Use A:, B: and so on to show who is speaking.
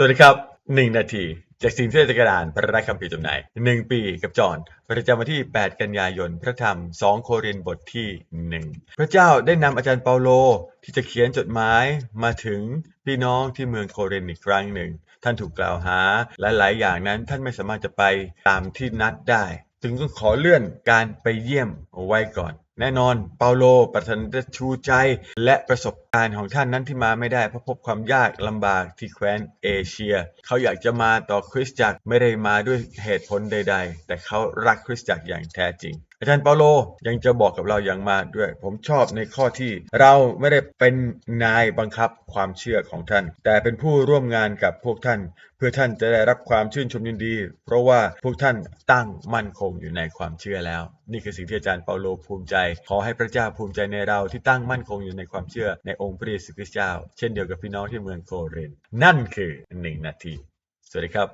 A: สวัสดีครับ 1 นาที จากสิ่งที่จะกระดานพระราชคัมภีร์จำหน่าย 1 ปีกับจอห์นประจำวันที่ 8 กันยายน พระธรรม 2 โครินบทที่ 1 พระเจ้าได้นำอาจารย์เปาโลที่จะเขียนจดหมายมาถึงพี่น้องที่เมืองโครินอีกครั้งหนึ่ง ท่านถูกกล่าวหาและหลายอย่างนั้นท่านไม่สามารถจะไปตามที่นัดได้ จึงต้องขอเลื่อนการไปเยี่ยมเอาไว้ก่อน แน่นอนเปาโลประธานจะชูใจและประสบการณ์ของท่านนั้นที่มาไม่ได้เพราะพบความยากลำบากที่แคว้นเอเชีย เขาอยากจะมาต่อคริสตจักรไม่ได้มาด้วยเหตุผลใด ๆ แต่เขารักคริสตจักรอย่างแท้จริงอาจารย์เปาโลยังจะบอกกับเราอย่างมากด้วย ผมชอบในข้อที่เราไม่ได้เป็นนายบังคับความเชื่อของท่าน แต่เป็นผู้ร่วมงานกับพวกท่าน เพื่อท่านจะได้รับความชื่นชมยินดี เพราะว่าพวกท่านตั้งมั่นคงอยู่ในความเชื่อแล้ว นี่คือสิ่งที่อาจารย์เปาโลภูมิใจ ขอให้พระเจ้าภูมิใจในเราที่ตั้งมั่นคงอยู่ในความเชื่อในองค์พระเยซูคริสต์เจ้า เช่นเดียวกับพี่น้องที่เมืองโครินธ์นั่นคือหนึ่งนาที สวัสดีครับ